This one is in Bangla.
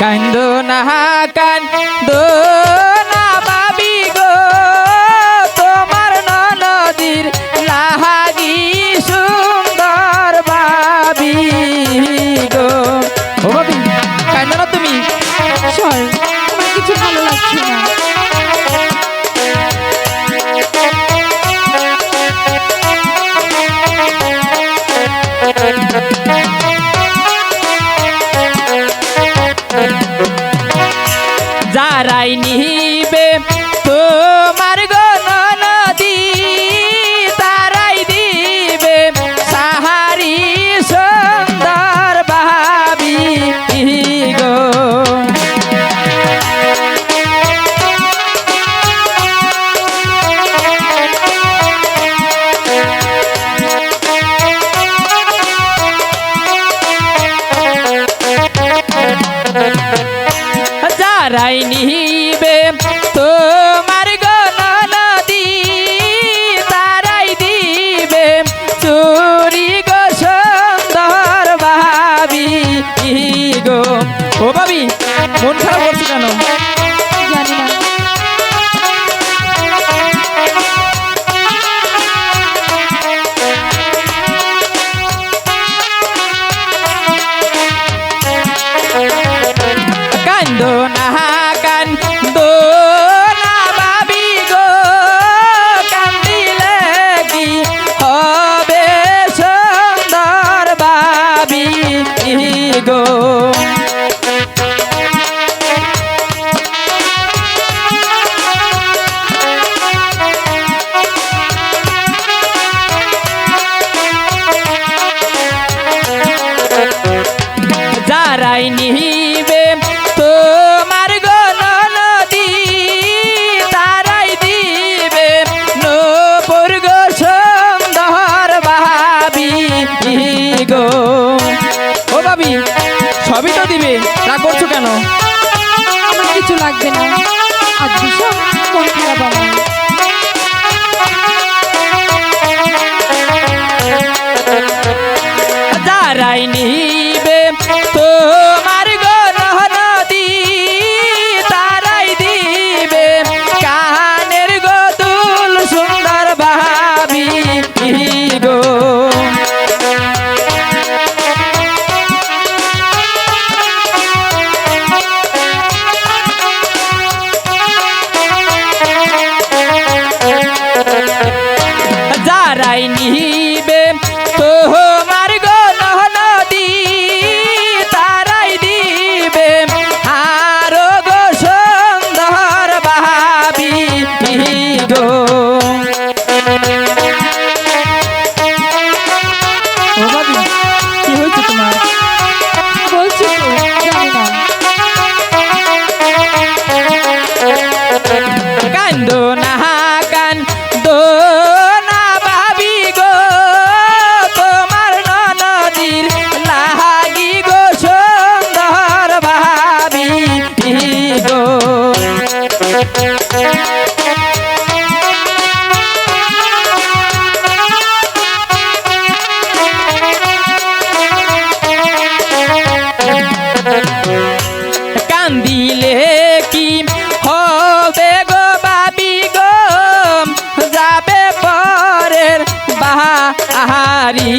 কান্দ না কান্দো না বাবি গো। তোমার নদীর লাহাগি সুন্দর বাবি গো। ও বাবি কান্দো না তুমি। চল আমার কিছু ভালো লাগছে না। যারাই নিবে। যারাই নিবে। তোমার গণনদী তারাই দিবে। চুরি গো সুন্দর ভাবি গো। ও ভাবি, মন খারাপ যারাই নিবে তোমার গণনদী তারাই দিবে নপুর গো সুন্দর ভাবি গো। ও ভাবি সবই তো দিবে রাগ করছ কেন? আমার কিছু লাগবে না। আজ ভীষণ মন খারাপ আমার। যারাই নিবে তোমার যারাই নিবে। তোমার কান্দিলে কি হবে গো বাবি গো? যাবে পরের বাহারি।